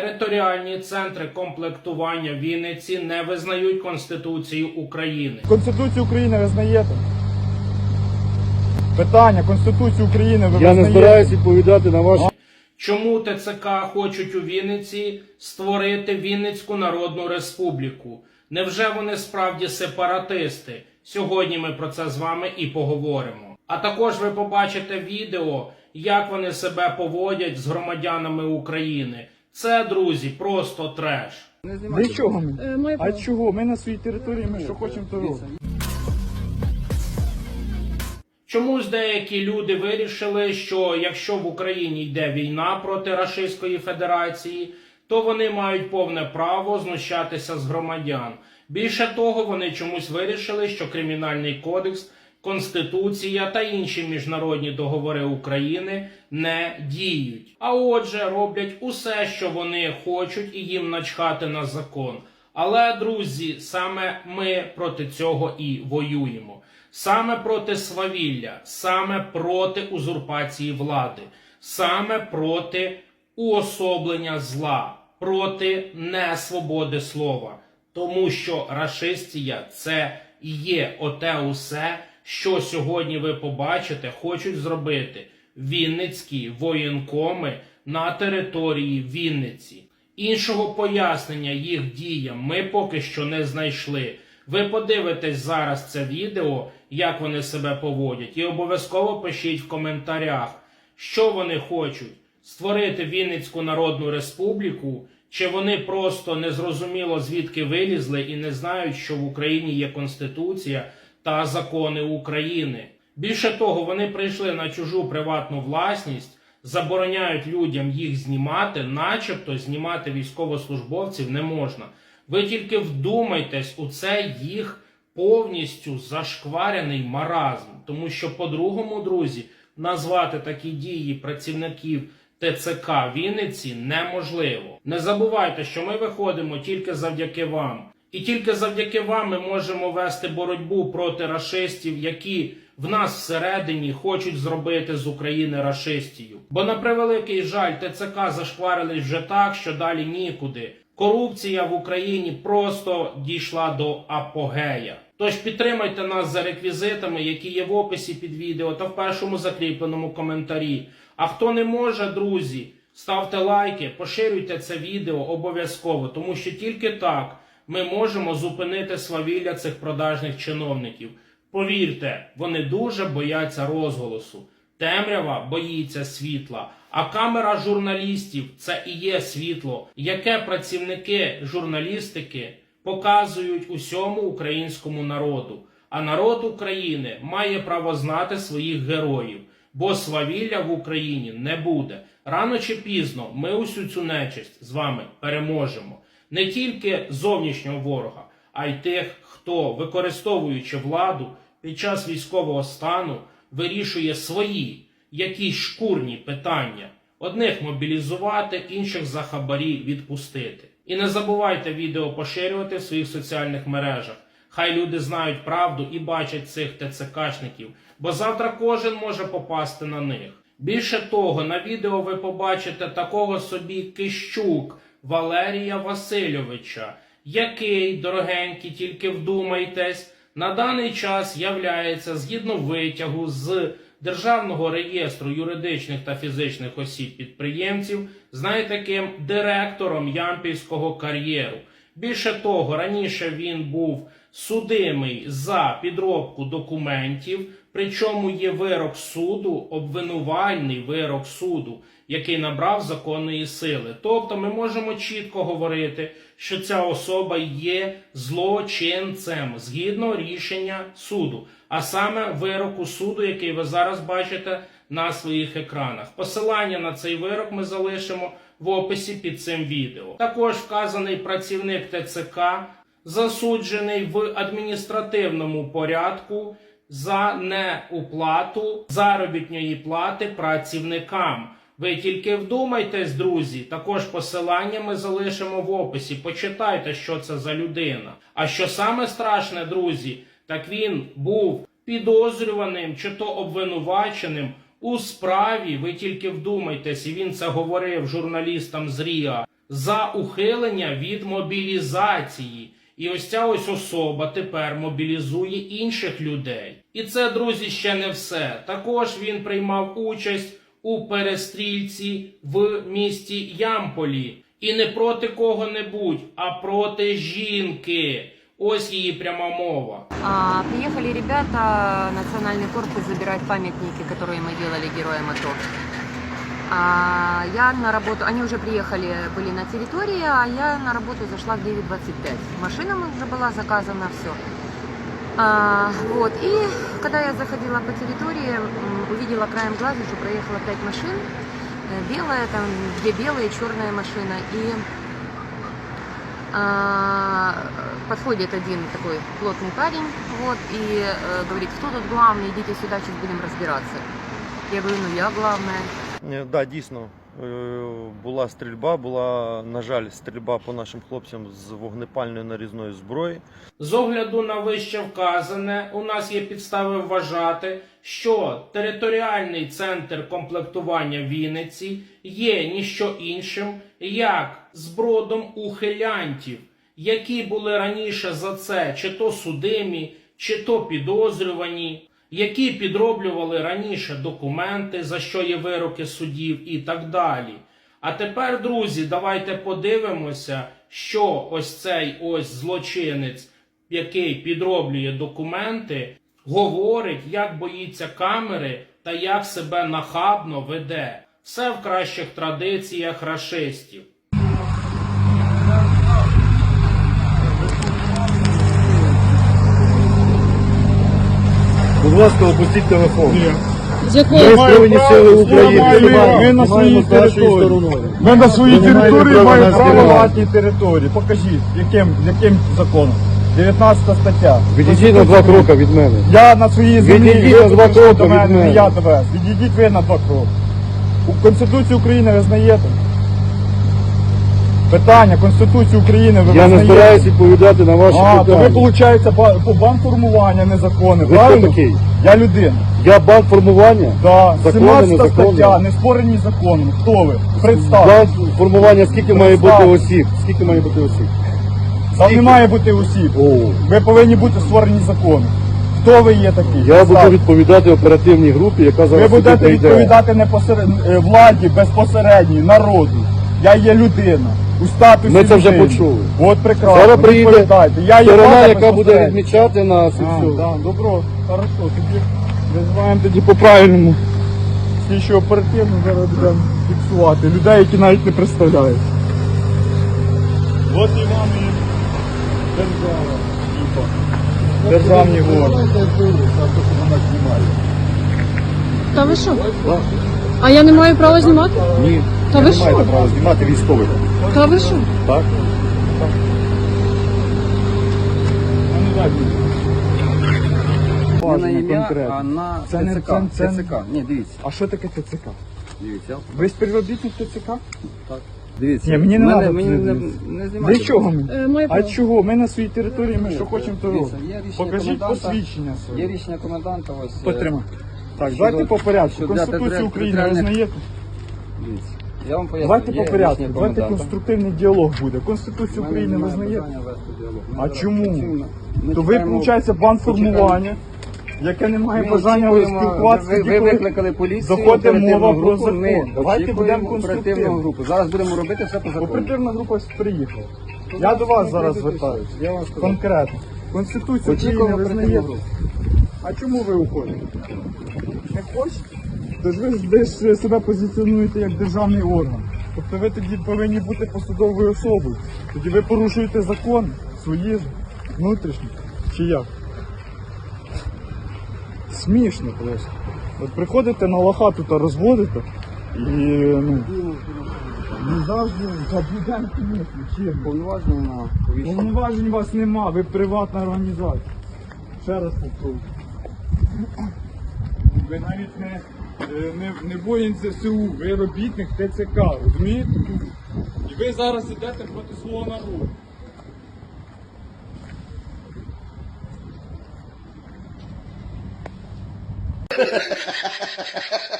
Територіальні центри комплектування Вінниці не визнають Конституцію України. Конституцію України визнаєте? Питання, Конституцію України ви Я не визнаєте? збираюсь відповідати на ваші. Чому ТЦК хочуть у Вінниці створити Вінницьку Народну Республіку? Невже вони справді сепаратисти? Сьогодні ми про це з вами і поговоримо. А також ви побачите відео, як вони себе поводять з громадянами України. Це, друзі, просто треш. Для чого ми? Е, моє А право. чого? Ми на своїй території, ми що хочемо, то робимо. Чомусь деякі люди вирішили, що якщо в Україні йде війна проти Рашистської Федерації, то вони мають повне право знущатися з громадян. Більше того, вони чомусь вирішили, що Кримінальний кодекс, Конституція та інші міжнародні договори України не діють. А отже, роблять усе, що вони хочуть, і їм начхати на закон. Але, друзі, саме ми проти цього і воюємо. Саме проти свавілля, саме проти узурпації влади, саме проти уособлення зла, проти несвободи слова. Тому що рашистія це і є оте усе, що сьогодні ви побачите, хочуть зробити Вінницькі воєнкоми на території Вінниці. Іншого пояснення їх діям ми поки що не знайшли. Ви подивитесь зараз це відео, як вони себе поводять, і обов'язково пишіть в коментарях, що вони хочуть створити Вінницьку Народну Республіку, чи вони просто незрозуміло звідки вилізли і не знають, що в Україні є Конституція та закони України. Більше того, вони прийшли на чужу приватну власність, забороняють людям їх знімати, начебто знімати військовослужбовців не можна. Ви тільки вдумайтесь у це їх повністю зашкварений маразм, тому що, по-другому, друзі, назвати такі дії працівників ТЦК Вінниці неможливо. Не забувайте, що ми виходимо тільки завдяки вам. І тільки завдяки вам ми можемо вести боротьбу проти рашистів, які в нас всередині хочуть зробити з України рашистію. Бо на превеликий жаль, ТЦК зашкварились вже так, що далі нікуди. Корупція в Україні просто дійшла до апогея. Тож підтримайте нас за реквізитами, які є в описі під відео та в першому закріпленому коментарі. А хто не може, друзі, ставте лайки, поширюйте це відео обов'язково, тому що тільки так ми можемо зупинити свавілля цих продажних чиновників. Повірте, вони дуже бояться розголосу. Темрява боїться світла, а камера журналістів це і є світло, яке працівники журналістики показують усьому українському народу. А народ України має право знати своїх героїв, бо свавілля в Україні не буде. Рано чи пізно ми усю цю нечисть з вами переможемо. Не тільки зовнішнього ворога, а й тих, хто, використовуючи владу під час військового стану, вирішує свої якісь шкурні питання. Одних мобілізувати, інших за хабарі відпустити. І не забувайте відео поширювати в своїх соціальних мережах. Хай люди знають правду і бачать цих ТЦКшників, бо завтра кожен може попасти на них. Більше того, на відео ви побачите такого собі Кищук Валерія Васильовича, який, дорогенькі, тільки вдумайтесь, на даний час являється згідно витягу з Державного реєстру юридичних та фізичних осіб підприємців з найтаким директором Ямпільського кар'єру. Більше того, раніше він був судимий за підробку документів, причому є вирок суду, обвинувальний вирок суду, який набрав законної сили. Тобто ми можемо чітко говорити, що ця особа є злочинцем згідно рішення суду, а саме вироку суду, який ви зараз бачите на своїх екранах. Посилання на цей вирок ми залишимо в описі під цим відео. Також вказаний працівник ТЦК засуджений в адміністративному порядку за неуплату заробітної плати працівникам. Ви тільки вдумайтесь, друзі. Також посилання ми залишимо в описі. Почитайте, що це за людина. А що саме страшне, друзі, так він був підозрюваним чи то обвинуваченим у справі. Ви тільки вдумайтесь, і він це говорив журналістам з Ріа за ухилення від мобілізації. І ось ця ось особа тепер мобілізує інших людей. І це, друзі, ще не все. Також він приймав участь у перестрільці в місті Ямполі. І не проти кого-небудь, а проти жінки. Ось її пряма мова. А, приехали ребята, национальный корпус, забирать памятники, которые мы делали героям АТО. А, я на работу, они уже приехали, были на территории, а я на работу зашла в 9.25. Машина уже была заказана, все. А, вот, и когда я заходила по территории, увидела краем глаза, что проехало 5 машин. Э, Белая, там, две белые, черная машина. И а, подходит один такой плотный парень, вот, и э, говорит, кто тут главный, идите сюда, сейчас будем разбираться. Я говорю, ну я главная. Е, Да, дійсно е, була стрільба, була, на жаль, стрільба по нашим хлопцям з вогнепальної нарізної зброї. З огляду на вище вказане, у нас є підстави вважати, що територіальний центр комплектування Вінниці є ніщо іншим, як збродом ухилянтів, які були раніше за це чи то судимі, чи то підозрювані, які підроблювали раніше документи, за що є вироки судів і так далі. А тепер, друзі, давайте подивимося, що ось цей ось злочинець, який підроблює документи, говорить, як боїться камери та як себе нахабно веде. Все в кращих традиціях рашистів. Будь ласка, опустіть телефон. Ми Збройні сили України. Ми на своїй з території. Ми на своїй території маємо право знімати. власній території. Покажіть, яким, яким законом? 19 стаття. Відійдіть на два кроки від мене. Я на своїй землі, Відійдіть ви на два прийшли кроки до від мене, не я до вас. Відійдіть ви на два кроки. У Конституцію України ви знаєте? Питання Конституції України ви Я не визнаєте? відповідати на ваші А, то ви, питання. виходить, ба- по банформування незаконне, Ви хто правильно? такий? Я людина. Я банк формування. Да. Законне, 17 незаконне. стаття, не спорені законом. Хто ви? Банк формування скільки має бути Представте. осіб? Скільки має бути осіб? Там не має бути осіб. О, Ви повинні бути створені законом. Хто ви є такі? я буду Представте. відповідати оперативній групі, яка Ви зараз сюди будете прийде. відповідати не посеред... е, владі безпосередній, народу. Я є людина. У статусі Ми це вже людини. почули. От прекрасно. Зараз приїде відповідайте. Я є сторона, влада яка буде безпосередньо. відмічати нас і А, все. да, добро, хорошо, тоді визиваємо тоді по-правильному. Слідчо оперативно зараз будемо фіксувати людей, які навіть не представляють. От і вам і держава. типа. Державні органи. Та ви що? А я не маю права знімати? Ні, Та ви не маєте що? права знімати військових. Та ви що? Так? Не на ім'я, конкретно. а на Це не- ТЦК. це- це- ТЦК. Ні, дивіться. А що таке ТЦК? Дивіться. Ви співробітник ТЦК? Дивіться. Ні, мені не Мене- надо мені не, дивитися. не. Для чого мені? Е, А право. чого? Ми на своїй території, ми Ні, що хочемо, то дивіться, робимо. є рішення Покажіть коменданта. посвідчення Є своє. рішення коменданта ось. е, Потримай. Так, давайте по порядку. Конституцію України ви знаєте? Дивіться. Я вам поясню. Давайте по порядку. Давайте конструктивний діалог буде. Конституцію України ви немає знаєте? бажання вести діалог. Ми А чому? То ви, виходить, банформування, яке не має бажання спілкуватися. Ви, ви викликали поліцію, заходить мова про групу, Ми. Давайте будемо оперативну групу. Зараз будемо робити все по закону. Оперативна група приїхала. Я до вас зараз звертаюся. Я вам. Конкретно. Конституцію України Очікуємо ви оперативну знаєте? групу. А чому ви уходите? Не хочете? Тож ви ж десь е, себе позиціонуєте як державний орган. Тобто ви тоді повинні бути посадовою особою. Тоді ви порушуєте закон свої ж внутрішні. Чи як? Смішно просто. От приходите на лоха тут розводите і ну. Не завжди заблюдаємо, звісно, чим. Повноваження на повіщення. Повноважень у вас нема, ви приватна організація. Ще раз повторюю. Ви навіть не, е, не, не воїн ЗСУ, ви робітник ТЦК, розумієте? І ви зараз ідете проти свого народу.